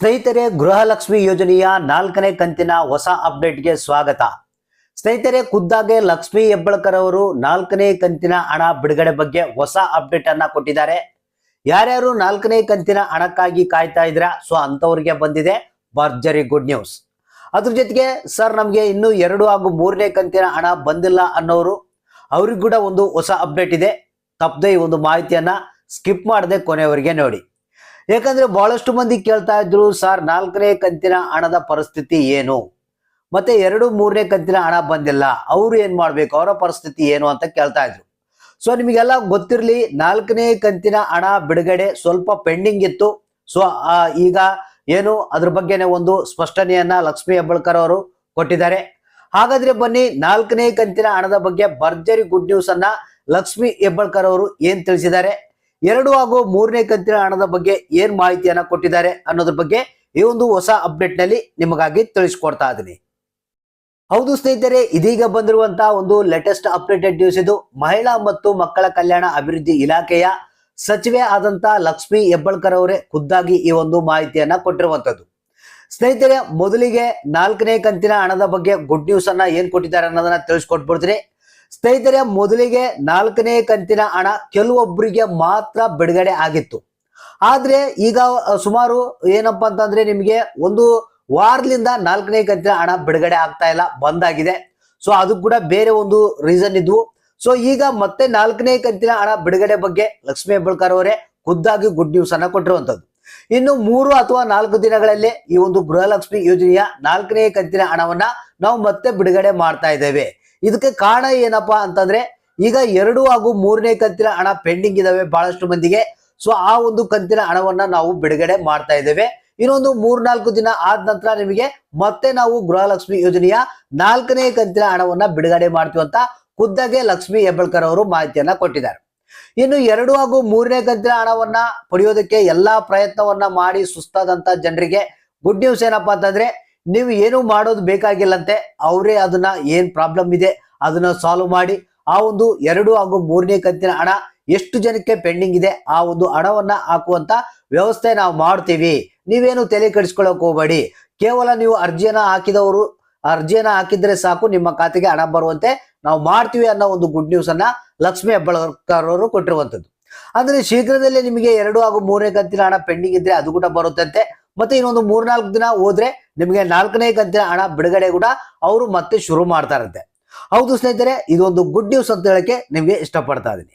ಸ್ನೇಹಿತರೆ, ಗೃಹಲಕ್ಷ್ಮಿ ಯೋಜನೆಯ ನಾಲ್ಕನೇ ಕಂತಿನ ಹೊಸ ಅಪ್ಡೇಟ್ಗೆ ಸ್ವಾಗತ. ಸ್ನೇಹಿತರೆ, ಖುದ್ದಾಗೆ ಲಕ್ಷ್ಮಿ ಹೆಬ್ಬಳ್ಕರ್ ಅವರು ನಾಲ್ಕನೇ ಕಂತಿನ ಹಣ ಬಿಡುಗಡೆ ಬಗ್ಗೆ ಹೊಸ ಅಪ್ಡೇಟ್ ಅನ್ನ ಕೊಟ್ಟಿದ್ದಾರೆ. ಯಾರ್ಯಾರು ನಾಲ್ಕನೇ ಕಂತಿನ ಹಣಕ್ಕಾಗಿ ಕಾಯ್ತಾ ಇದ್ರ ಸೊ ಅಂತವ್ರಿಗೆ ಬಂದಿದೆ ಭರ್ಜರಿ ಗುಡ್ ನ್ಯೂಸ್. ಅದ್ರ ಜೊತೆಗೆ, ಸರ್, ನಮಗೆ ಇನ್ನು ಎರಡು ಹಾಗೂ ಮೂರನೇ ಕಂತಿನ ಹಣ ಬಂದಿಲ್ಲ ಅನ್ನೋರು, ಅವ್ರಿಗೂ ಕೂಡ ಒಂದು ಹೊಸ ಅಪ್ಡೇಟ್ ಇದೆ. ತಪ್ಪದೆ ಈ ಒಂದು ಮಾಹಿತಿಯನ್ನ ಸ್ಕಿಪ್ ಮಾಡದೆ ಕೊನೆಯವರಿಗೆ ನೋಡಿ. ಯಾಕಂದ್ರೆ ಬಹಳಷ್ಟು ಮಂದಿ ಕೇಳ್ತಾ ಇದ್ರು, ಸರ್, ನಾಲ್ಕನೇ ಕಂತಿನ ಹಣದ ಪರಿಸ್ಥಿತಿ ಏನು? ಮತ್ತೆ ಎರಡು, ಮೂರನೇ ಕಂತಿನ ಹಣ ಬಂದಿಲ್ಲ. ಅವ್ರು ಏನ್ ಮಾಡ್ಬೇಕು? ಅವರ ಪರಿಸ್ಥಿತಿ ಏನು ಅಂತ ಕೇಳ್ತಾ ಇದ್ರು. ಸೊ ನಿಮಗೆಲ್ಲ ಗೊತ್ತಿರಲಿ, ನಾಲ್ಕನೇ ಕಂತಿನ ಹಣ ಬಿಡುಗಡೆ ಸ್ವಲ್ಪ ಪೆಂಡಿಂಗ್ ಇತ್ತು. ಸೊ ಈಗ ಏನು, ಅದ್ರ ಬಗ್ಗೆನೇ ಒಂದು ಸ್ಪಷ್ಟನೆಯನ್ನ ಲಕ್ಷ್ಮಿ ಹೆಬ್ಬಳ್ಕರ್ ಅವರು ಕೊಟ್ಟಿದ್ದಾರೆ. ಹಾಗಾದ್ರೆ ಬನ್ನಿ, ನಾಲ್ಕನೇ ಕಂತಿನ ಹಣದ ಬಗ್ಗೆ ಭರ್ಜರಿ ಗುಡ್ ನ್ಯೂಸ್ ಅನ್ನ ಲಕ್ಷ್ಮಿ ಹೆಬ್ಬಳ್ಕರ್ ಅವರು ಏನ್ ತಿಳಿಸಿದ್ದಾರೆ? ಎರಡು ಹಾಗೂ ಮೂರನೇ ಕಂತಿನ ಹಣದ ಬಗ್ಗೆ ಏನ್ ಮಾಹಿತಿಯನ್ನ ಕೊಟ್ಟಿದ್ದಾರೆ ಅನ್ನೋದ್ರ ಬಗ್ಗೆ ಈ ಒಂದು ಹೊಸ ಅಪ್ಡೇಟ್ನಲ್ಲಿ ನಿಮಗಾಗಿ ತಿಳಿಸ್ಕೊಡ್ತಾ ಇದ್ದೀನಿ. ಹೌದು ಸ್ನೇಹಿತರೆ, ಇದೀಗ ಬಂದಿರುವಂತಹ ಒಂದು ಲೇಟೆಸ್ಟ್ ಅಪ್ಡೇಟೆಡ್ ನ್ಯೂಸ್ ಇದು. ಮಹಿಳಾ ಮತ್ತು ಮಕ್ಕಳ ಕಲ್ಯಾಣ ಅಭಿವೃದ್ಧಿ ಇಲಾಖೆಯ ಸಚಿವೆ ಆದಂತ ಲಕ್ಷ್ಮಿ ಹೆಬ್ಬಳ್ಕರ್ ಅವರೇ ಖುದ್ದಾಗಿ ಈ ಒಂದು ಮಾಹಿತಿಯನ್ನ ಕೊಟ್ಟಿರುವಂತದ್ದು. ಸ್ನೇಹಿತರೆ, ಮೊದಲಿಗೆ ನಾಲ್ಕನೇ ಕಂತಿನ ಹಣದ ಬಗ್ಗೆ ಗುಡ್ ನ್ಯೂಸ್ ಅನ್ನ ಏನ್ ಕೊಟ್ಟಿದ್ದಾರೆ ಅನ್ನೋದನ್ನ ತಿಳಿಸ್ಕೊಟ್ಬಿಡ್ತೀನಿ. ಸ್ನೇಹಿತರೆ, ಮೊದಲಿಗೆ ನಾಲ್ಕನೇ ಕಂತಿನ ಹಣ ಕೆಲವೊಬ್ಬರಿಗೆ ಮಾತ್ರ ಬಿಡುಗಡೆ ಆಗಿತ್ತು. ಆದ್ರೆ ಈಗ ಸುಮಾರು ಏನಪ್ಪಾ ಅಂತಂದ್ರೆ ನಿಮಗೆ ಒಂದು ವಾರದಿಂದ ನಾಲ್ಕನೇ ಕಂತಿನ ಹಣ ಬಿಡುಗಡೆ ಆಗ್ತಾ ಇಲ್ಲ ಬಂದಾಗಿದೆ ಸೊ ಅದು ಕೂಡ ಬೇರೆ ಒಂದು ರೀಸನ್ ಇದ್ವು. ಸೊ ಈಗ ಮತ್ತೆ ನಾಲ್ಕನೇ ಕಂತಿನ ಹಣ ಬಿಡುಗಡೆ ಬಗ್ಗೆ ಲಕ್ಷ್ಮೀ ಹೆಬ್ಬಳ್ಕರ್ ಅವರೇ ಖುದ್ದಾಗಿ ಗುಡ್ ನ್ಯೂಸ್ ಅನ್ನ ಕೊಟ್ಟಿರುವಂತದ್ದು. ಇನ್ನು ಮೂರು ಅಥವಾ ನಾಲ್ಕು ದಿನಗಳಲ್ಲಿ ಈ ಒಂದು ಗೃಹಲಕ್ಷ್ಮಿ ಯೋಜನೆಯ ನಾಲ್ಕನೇ ಕಂತಿನ ಹಣವನ್ನ ನಾವು ಮತ್ತೆ ಬಿಡುಗಡೆ ಮಾಡ್ತಾ ಇದ್ದೇವೆ. ಇದಕ್ಕೆ ಕಾರಣ ಏನಪ್ಪಾ ಅಂತಂದ್ರೆ ಈಗ ಎರಡು ಹಾಗೂ ಮೂರನೇ ಕಂತಿನ ಹಣ ಪೆಂಡಿಂಗ್ ಇದಾವೆ ಬಹಳಷ್ಟು ಮಂದಿಗೆ. ಸೊ ಆ ಒಂದು ಕಂತಿನ ಹಣವನ್ನ ನಾವು ಬಿಡುಗಡೆ ಮಾಡ್ತಾ ಇದ್ದೇವೆ. ಇನ್ನೊಂದು ಮೂರ್ನಾಲ್ಕು ದಿನ ಆದ ನಂತರ ನಿಮಗೆ ಮತ್ತೆ ನಾವು ಗೃಹಲಕ್ಷ್ಮಿ ಯೋಜನೆಯ ನಾಲ್ಕನೇ ಕಂತಿನ ಹಣವನ್ನ ಬಿಡುಗಡೆ ಮಾಡ್ತೀವಿ ಅಂತ ಖುದ್ದಾಗೆ ಲಕ್ಷ್ಮಿ ಹೆಬ್ಬಳ್ಕರ್ ಅವರು ಮಾಹಿತಿಯನ್ನ ಕೊಟ್ಟಿದ್ದಾರೆ. ಇನ್ನು ಎರಡು ಹಾಗೂ ಮೂರನೇ ಕಂತಿನ ಹಣವನ್ನ ಪಡೆಯೋದಕ್ಕೆ ಎಲ್ಲಾ ಪ್ರಯತ್ನವನ್ನ ಮಾಡಿ ಸುಸ್ತಾದಂತ ಜನರಿಗೆ ಗುಡ್ ನ್ಯೂಸ್ ಏನಪ್ಪಾ ಅಂತಂದ್ರೆ ನೀವು ಏನು ಮಾಡೋದು ಬೇಕಾಗಿಲ್ಲಂತೆ, ಅವರೇ ಅದನ್ನ ಏನ್ ಪ್ರಾಬ್ಲಮ್ ಇದೆ ಅದನ್ನ ಸಾಲ್ವ್ ಮಾಡಿ, ಆ ಒಂದು ಎರಡು ಹಾಗೂ ಮೂರನೇ ಕಂತಿನ ಹಣ ಎಷ್ಟು ಜನಕ್ಕೆ ಪೆಂಡಿಂಗ್ ಇದೆ, ಆ ಒಂದು ಹಣವನ್ನ ಹಾಕುವಂತ ವ್ಯವಸ್ಥೆ ನಾವು ಮಾಡ್ತೀವಿ. ನೀವೇನು ತಲೆ ಕೆಡಿಸ್ಕೊಳ್ಳೋಕೆ ಹೋಗಬೇಡಿ. ಕೇವಲ ನೀವು ಅರ್ಜಿಯನ್ನ ಹಾಕಿದವರು, ಅರ್ಜಿಯನ್ನ ಹಾಕಿದ್ರೆ ಸಾಕು, ನಿಮ್ಮ ಖಾತೆಗೆ ಹಣ ಬರುವಂತೆ ನಾವು ಮಾಡ್ತೀವಿ ಅನ್ನೋ ಒಂದು ಗುಡ್ ನ್ಯೂಸ್ ಅನ್ನ ಲಕ್ಷ್ಮಿ ಹೆಬ್ಬಳಕರವರು ಅವರು ಕೊಟ್ಟಿರುವಂತದ್ದು. ಅಂದ್ರೆ ಶೀಘ್ರದಲ್ಲೇ ನಿಮಗೆ ಎರಡು ಹಾಗೂ ಮೂರನೇ ಕಂತಿನ ಹಣ ಪೆಂಡಿಂಗ್ ಇದ್ರೆ ಅದು ಕೂಡ ಬರುತ್ತಂತೆ. ಮತ್ತೆ ಇನ್ನೊಂದು ಮೂರ್ನಾಲ್ಕು ದಿನ ಹೋದ್ರೆ ನಿಮಗೆ ನಾಲ್ಕನೇ ಕಂತಿನ ಹಣ ಬಿಡುಗಡೆ ಕೂಡ ಅವರು ಮತ್ತೆ ಶುರು ಮಾಡ್ತಾರಂತೆ ಹೌದು ಸ್ನೇಹಿತರೆ, ಇದೊಂದು ಗುಡ್ ನ್ಯೂಸ್ ಅಂತ ಹೇಳಕ್ಕೆ ನಿಮಗೆ ಇಷ್ಟಪಡ್ತಾ ಇದೀನಿ